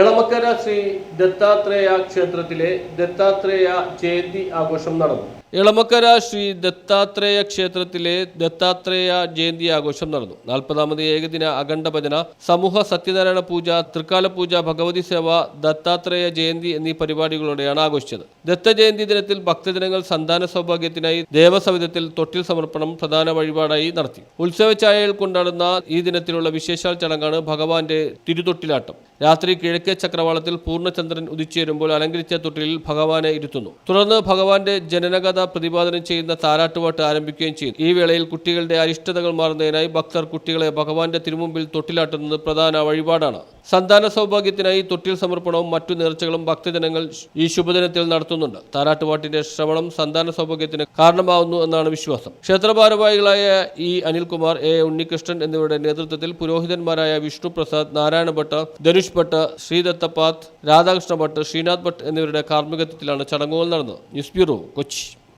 Elamakkara Sree Dattatreya ക്ഷേത്രത്തിലെ ദത്താത്രേയ ജയന്തി ആഘോഷം നടന്നു. എളമക്കര ശ്രീ ദത്താത്രേയ ക്ഷേത്രത്തിലെ ദത്താത്രേയ ജയന്തി ആഘോഷം നടന്നു. നാൽപ്പതാമത് ഏകദിന അഖണ്ഡ ഭജന സമൂഹ സത്യനാരായണ പൂജ തൃക്കാല പൂജ ഭഗവതി സേവ ദത്താത്രേയ ജയന്തി എന്നീ പരിപാടികളോടെയാണ് ആഘോഷിച്ചത്. ദത്തജയന്തി ദിനത്തിൽ ഭക്തജനങ്ങൾ സന്താന സൗഭാഗ്യത്തിനായി ദേവസവിധത്തിൽ തൊട്ടിൽ സമർപ്പണം പ്രധാന വഴിപാടായി നടത്തി. ഉത്സവ ചായയിൽ കൊണ്ടാടുന്ന ഈ ദിനത്തിലുള്ള വിശേഷാൽ ചടങ്ങാണ് ഭഗവാന്റെ തിരുതൊട്ടിലാട്ടം. രാത്രി കിഴക്കേ ചക്രവാളത്തിൽ പൂർണചന്ദ്രൻ ഉദിച്ചേരുമ്പോൾ അലങ്കരിച്ച തൊട്ടിലിൽ ഭഗവാനെ ഇരുത്തുന്നു. തുടർന്ന് ഭഗവാന്റെ ജനനകഥ പ്രതിപാദനം ചെയ്യുന്ന താരാട്ടുപാട്ട് ആരംഭിക്കുകയും ചെയ്തു. ഈ വേളയിൽ കുട്ടികളുടെ അരിഷ്ടതകൾ മാറുന്നതിനായി ഭക്തർ കുട്ടികളെ ഭഗവാന്റെ തിരുമുമ്പിൽ തൊട്ടിലാട്ടുന്നത് പ്രധാന വഴിപാടാണ്. സന്താന സൗഭാഗ്യത്തിനായി തൊട്ടിൽ സമർപ്പണവും മറ്റു നേർച്ചകളും ഭക്തജനങ്ങൾ ഈ ശുഭദിനത്തിൽ നടത്തുന്നുണ്ട്. താരാട്ടുപാട്ടിന്റെ ശ്രവണം സന്താന സൗഭാഗ്യത്തിന് കാരണമാവുന്നു എന്നാണ് വിശ്വാസം. ക്ഷേത്രഭാരവാഹികളായ ഇ അനിൽകുമാർ എ ഉണ്ണികൃഷ്ണൻ എന്നിവരുടെ നേതൃത്വത്തിൽ പുരോഹിതന്മാരായ വിഷ്ണു പ്രസാദ് നാരായണ ഭട്ട് ധനുഷ് ഭട്ട് ശ്രീദത്ത പാത്ത് രാധാകൃഷ്ണ ഭട്ട് ശ്രീനാഥ് ഭട്ട് എന്നിവരുടെ കാർമ്മികത്വത്തിലാണ് ചടങ്ങുകൾ നടന്നത്. News bureau Kochi.